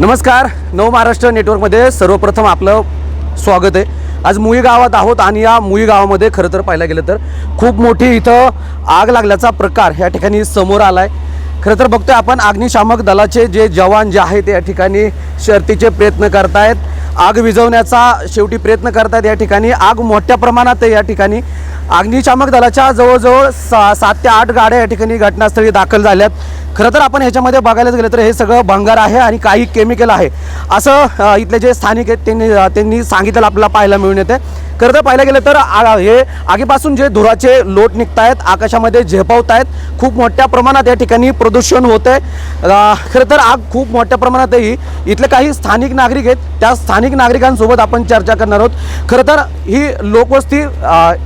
नमस्कार. नव महाराष्ट्र नेटवर्कमध्ये सर्वप्रथम आपलं स्वागत आहे. आज मुई गावात आहोत आणि या मुई गावामध्ये खरं तर पाहायला गेलं तर खूप मोठी इथं आग लागल्याचा प्रकार या ठिकाणी समोर आला आहे खरं तर बघतोय आपण अग्निशामक दलाचे जे जवान जे आहेत या ठिकाणी शर्तीचे प्रयत्न करतायत. आग विझवण्याचा शेवटी प्रयत्न करतायत या ठिकाणी. आग मोठ्या प्रमाणात आहे या ठिकाणी अग्निशामक दलाच्या जवळजवळ सा सात ते आठ गाड्या या ठिकाणी घटनास्थळी दाखल झाल्यात. खरं तर आपण ह्याच्यामध्ये बघायला गेलं तर हे सगळं भंगार आहे आणि काही केमिकल आहे. असं इथले जे स्थानिक आहेत त्यांनी त्यांनी सांगितलं आपल्याला पाहायला मिळून येते. खरं तर पाहायला गेलं तर आ- हे आगीपासून जे धुराचे लोट निघत आहेत आकाशामध्ये झेपावत आहेत खूप मोठ्या प्रमाणात या ठिकाणी प्रदूषण होत आहे खरं तर आग खूप मोठ्या प्रमाणातही इथले काही स्थानिक नागरिक आहेत त्या स्थानिक नागरिकांसोबत आपण चर्चा करणार आहोत. खरं तर ही लोकवस्ती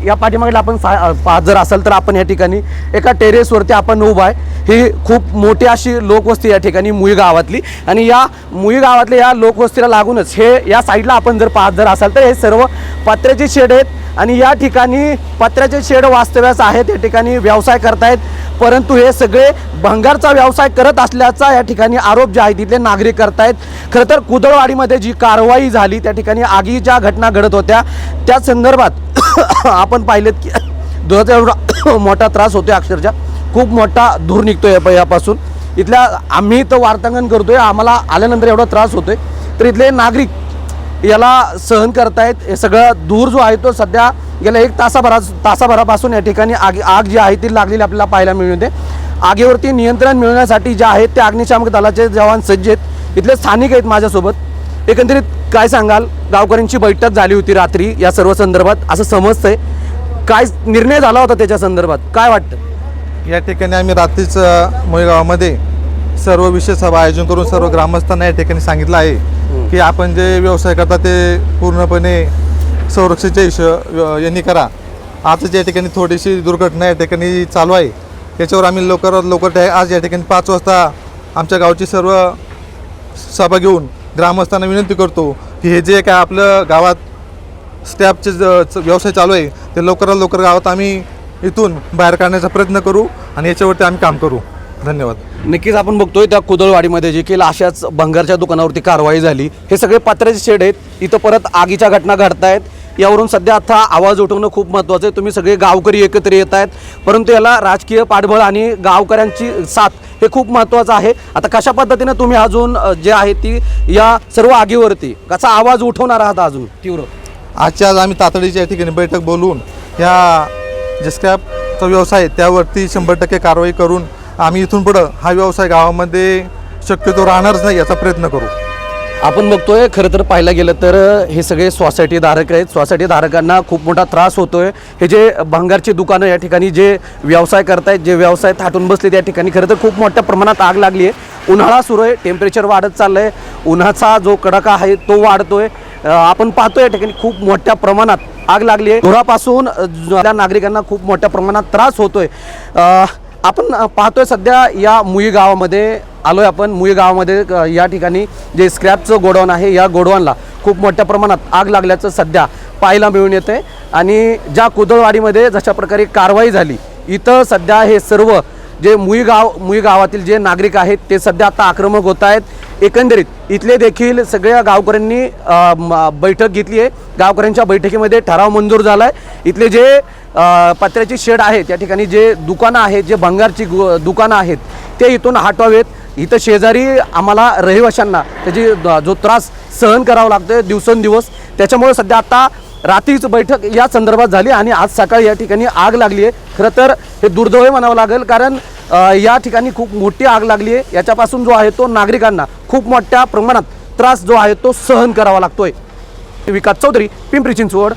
या पाठीमागे आपण सा- पाहत जर असेल तर आपण या ठिकाणी एका टेरेसवरती आपण उभा आहे. ही खूप मोठी अशी लोकवस्ती या ठिकाणी मुई गावातली. आणि या मुई गावातल्या या लोकवस्तीला लागूनच हे या साईडला आपण जर पाहत जर असाल तर हे सर्व पत्र्याचे शेड आहेत. आणि या ठिकाणी पत्र्याचे शेड वास्तव्यास आहेत या ठिकाणी व्यवसाय करतायत. परंतु हे सगळे भंगारचा व्यवसाय करत असल्याचा या ठिकाणी आरोप जे आहे तिथले नागरिक करतायत. खरं तर कुदळवाडीमध्ये जी कारवाई झाली त्या ठिकाणी आगीच्या घटना घडत होत्या त्या संदर्भात आपण पाहिलेत की दुधाचा एवढा मोठा त्रास होतोय अक्षरशः. खूप मोठा धूर निघतोय आहे यापासून इथल्या आम्ही तर वार्तांकन करतोय आम्हाला आल्यानंतर एवढा त्रास होतोय. तर इथले नागरिक याला सहन करतायत. हे सगळं धूर जो आहे तो सध्या गेल्या एक तासाभरा तासाभरापासून या ठिकाणी आग आग जी आहे ती लागलेली आपल्याला पाहायला मिळते आगीवरती नियंत्रण मिळवण्यासाठी जे आहेत ते अग्निशामक दलाचे जवान सज्ज आहेत. इथले स्थानिक आहेत माझ्यासोबत. एकंदरीत काय सांगाल? गावकऱ्यांची बैठक झाली होती रात्री या सर्व संदर्भात. असं समजतंय. काय निर्णय झाला होता त्याच्या संदर्भात? काय वाटतं? या ठिकाणी आम्ही रात्रीच मुळगावामध्ये सर्व विषय सभा आयोजन करून सर्व ग्रामस्थांना या ठिकाणी सांगितलं आहे की आपण जे व्यवसाय करता ते पूर्णपणे संरक्षेच्या हिशो यांनी करा. आजच या ठिकाणी थोडीशी दुर्घटना या ठिकाणी चालू आहे. याच्यावर आम्ही लवकरात लवकर आज या ठिकाणी पाच वाजता आमच्या गावची सर्व सभा घेऊन ग्रामस्थांना विनंती करतो की हे जे काय आपलं गावात स्टॅपचे व्यवसाय चालू आहे ते लवकरात लवकर गावात आम्ही इथून बाहेर काढण्याचा प्रयत्न करू आणि याच्यावरती आम्ही काम करू. धन्यवाद. नक्कीच आपण बघतोय त्या कुदळवाडीमध्ये जे की अशाच भंगारच्या दुकानावरती कारवाई झाली. हे सगळे पत्र्याचे शेड आहेत. इथं परत आगीच्या घटना घडतायत. यावरून सध्या आता आवाज उठवणं खूप महत्त्वाचं आहे. तुम्ही सगळे गावकरी एकत्र येत आहेत. परंतु याला राजकीय पाठबळ आणि गावकऱ्यांची साथ हे खूप महत्त्वाचं आहे. आता कशा पद्धतीनं तुम्ही अजून जे आहे ती या सर्व आगीवरती कसा आवाज उठवणार आहात अजून? तीव्र. आजच्या आज आम्ही तातडीच्या ठिकाणी बैठक बोलवून ह्या जे स्क्रॅपचा व्यवसाय आहे त्यावरती शंभर टक्के कारवाई करून आम्ही इथून पुढं हा व्यवसाय गावामध्ये शक्यतो राहणारच नाही याचा प्रयत्न करू. आपण बघतोय खरं तर पाहायला गेलं तर हे सगळे सोसायटी धारक आहेत. सोसायटी धारकांना खूप मोठा त्रास होतोय. हे जे भांगारची दुकानं या ठिकाणी जे व्यवसाय करतायत जे व्यवसाय थाटून बसले त्या ठिकाणी खरं तर खूप मोठ्या प्रमाणात आग लागली आहे. उन्हाळा सुरू आहे टेम्परेचर वाढत चाललंय. उन्हाचा जो कडाका आहे तो वाढतोय. आपण पाहतोय या ठिकाणी खूप मोठ्या प्रमाणात आग लागली आहे. धुरापासून नागरिकांना खूप मोठ्या प्रमाणात त्रास होतोय. आपण पाहतोय सध्या या मुई गावामध्ये आलोय आपण. मुई गावामध्ये या ठिकाणी जे स्क्रॅपचं गोडाऊन आहे या गोडाऊनला खूप मोठ्या प्रमाणात आग लागल्याचं सध्या पाहायला मिळून येते आणि ज्या कुदळवाडीमध्ये जशा प्रकारे कारवाई झाली इथं सध्या हे सर्व जे मुई गाव मुई गावातील जे नागरिक आहेत ते सध्या आता आक्रमक होत आहेत. एकंदरीत इथले देखील सगळ्या गावकऱ्यांनी म- बैठक घेतली आहे. गावकऱ्यांच्या बैठकीमध्ये ठराव मंजूर झाला आहे इथले जे पत्र्याची शेड आहे त्या ठिकाणी जे दुकानं आहेत जे भंगारची गु- दुकानं आहेत ते इथून हटवावेत. इथं शेजारी आम्हाला रहिवाशांना त्याची जो त्रास सहन करावा लागतोय दिवसेंदिवस. त्याच्यामुळे सध्या आता रात्रीच बैठक या संदर्भात झाली आणि आज सकाळी या ठिकाणी आग लागली आहे. खरं तर हे दुर्दैव म्हणावं लागेल कारण या ठिकाणी खूप मोठी आग लागली आहे. याच्यापासून जो आहे तो नागरिकांना खूप मोठ्या प्रमाणात त्रास जो आहे तो सहन करावा लागतोय. विकास चौधरी पिंपरी चिंचवड.